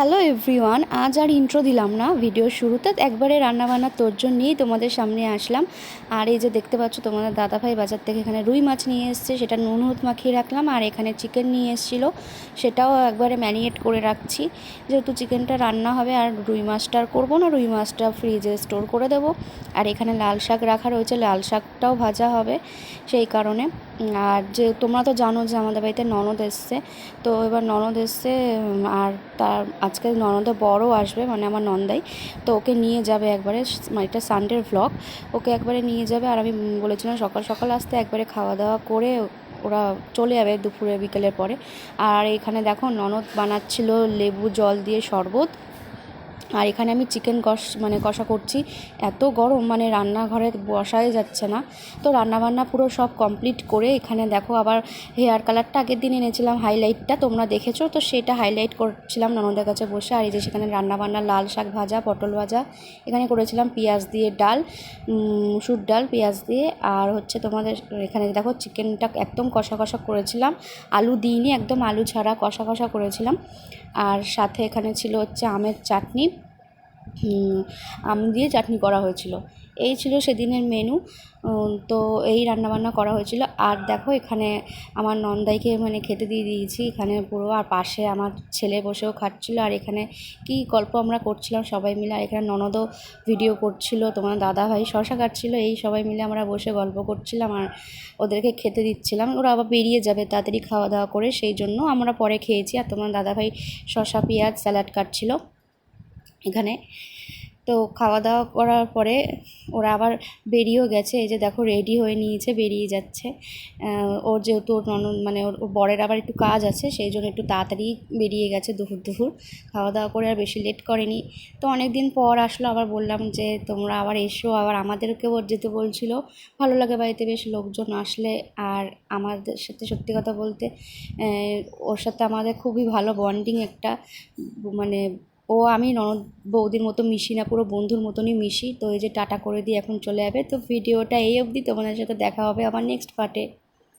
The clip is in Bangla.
হ্যালো এভরিওয়ান, আজ আর ইন্ট্রো দিলাম না। ভিডিওর শুরুতে একবারে রান্নাবান্নার তোরজন নিয়েই তোমাদের সামনে আসলাম। আর এই যে দেখতে পাচ্ছ তোমাদের দাদাভাই বাজার থেকে এখানে রুই মাছ নিয়ে এসছে, সেটা নুন, হলুদ মাখিয়ে রাখলাম, আর এখানে চিকেন নিয়ে এসেছিল। সেটাও একবারে ম্যারিনেট করে রাখছি। যেহেতু চিকেনটা রান্না হবে, আর রুই মাছটা আর করব না, রুই মাছটা ফ্রিজে স্টোর করে দেবো। আর এখানে লাল শাক রাখা রয়েছে, লাল শাকটাও ভাজা হবে সেই কারণে। আর যে তোমরা তো জানো যে আমাদের বাড়িতে ননদ এসছে, তো এবার ননদ এসছে আর তার আজকে ননদে বড় আসবে মানে আমার নন্দাই। তো ওকে নিয়ে যাবে একবারে মানে এটা সানডের ভ্লগ ওকে একবারে নিয়ে যাবে আর আমি বলেছিলাম সকাল সকাল আসতে একবারে খাওয়া দাওয়া করে ওরা চলে যাবে দুপুরে বিকেলের পরে। আর এখানে দেখো ননদ বানাচ্ছিল লেবু জল দিয়ে শরবত। আর এখানে আমি চিকেন কষ মানে কষা করছি। এত গরম মানে রান্নাঘরে বসাই যাচ্ছে না। তো রান্নাবান্না পুরো সব কমপ্লিট করে এখানে দেখো আবার হেয়ার কালারটা আগের দিন এনেছিলাম হাইলাইটটা তোমরা দেখেছ? তো সেটা হাইলাইট করছিলাম ননদের কাছে বসে। আর এই যে সেখানে রান্নাবান্না, লাল শাক ভাজা, পটল ভাজা, এখানে করেছিলাম পেঁয়াজ দিয়ে ডাল মুসুর ডাল, পেঁয়াজ দিয়ে। আর হচ্ছে তোমাদের এখানে দেখো চিকেনটা একদম কষা কষা করেছিলাম। আলু দিইনি, একদম আলু ছাড়া কষা কষা করেছিলাম। আর সাথে এখানে ছিল হচ্ছে আমের চাটনি। আম দিয়ে চাটনি করা হয়েছিল। এই ছিল সেদিনের মেনু তো এই রান্নাবান্না করা হয়েছিল। আর দেখো এখানে আমার নন্দাইকে মানে খেতে দিয়ে দিয়েছি। এখানে পুরো আর পাশে আমার ছেলে বসেও খাচ্ছিল। আর এখানে কি গল্প আমরা করছিলাম সবাই মিলে। আর এখানে ননদও ভিডিও করছিল, তোমার দাদা ভাই শশা কাটছিল, এই সবাই মিলে আমরা বসে গল্প করছিলাম আর ওদেরকে খেতে দিচ্ছিলাম। ওরা আবার বেরিয়ে যাবে তাড়াতাড়ি খাওয়া দাওয়া করে, সেই জন্য আমরা পরে খেয়েছি। আর তোমার দাদা ভাই শশা, পেঁয়াজ, স্যালাড কাটছিল। এখানে। তো খাওয়া দাওয়া করার পরে ওরা আবার বেরিয়েও গেছে। এই যে দেখো রেডি হয়ে নিয়েছে, বেরিয়ে যাচ্ছে। ওর যেহেতু ওর ননদ মানে ওর বরের আবার একটু কাজ আছে, সেই জন্য একটু তাড়াতাড়ি বেরিয়ে গেছে দুপুর দুপুর। খাওয়া দাওয়া করে আর বেশি লেট করেনি। তো অনেক দিন পর আসলো, আবার বললাম যে, তোমরা আবার এসো। আবার আমাদেরকেও ওর যেতে বলছিল। ভালো লাগে বাড়িতে বেশ লোকজন আসলে। আর আমাদের সাথে সত্যি কথা বলতে ওর সাথে আমাদের খুবই ভালো বন্ডিং একটা মানে ও আমি ননদ বৌদির মতো মিশি না, পুরো বন্ধুর মতনই মিশি। তো এই যে টাটা করে দিয়ে এখন চলে যাবে। তো ভিডিওটা এই অবধি। তোমাদের সাথে দেখা হবে আবার নেক্সট পার্টে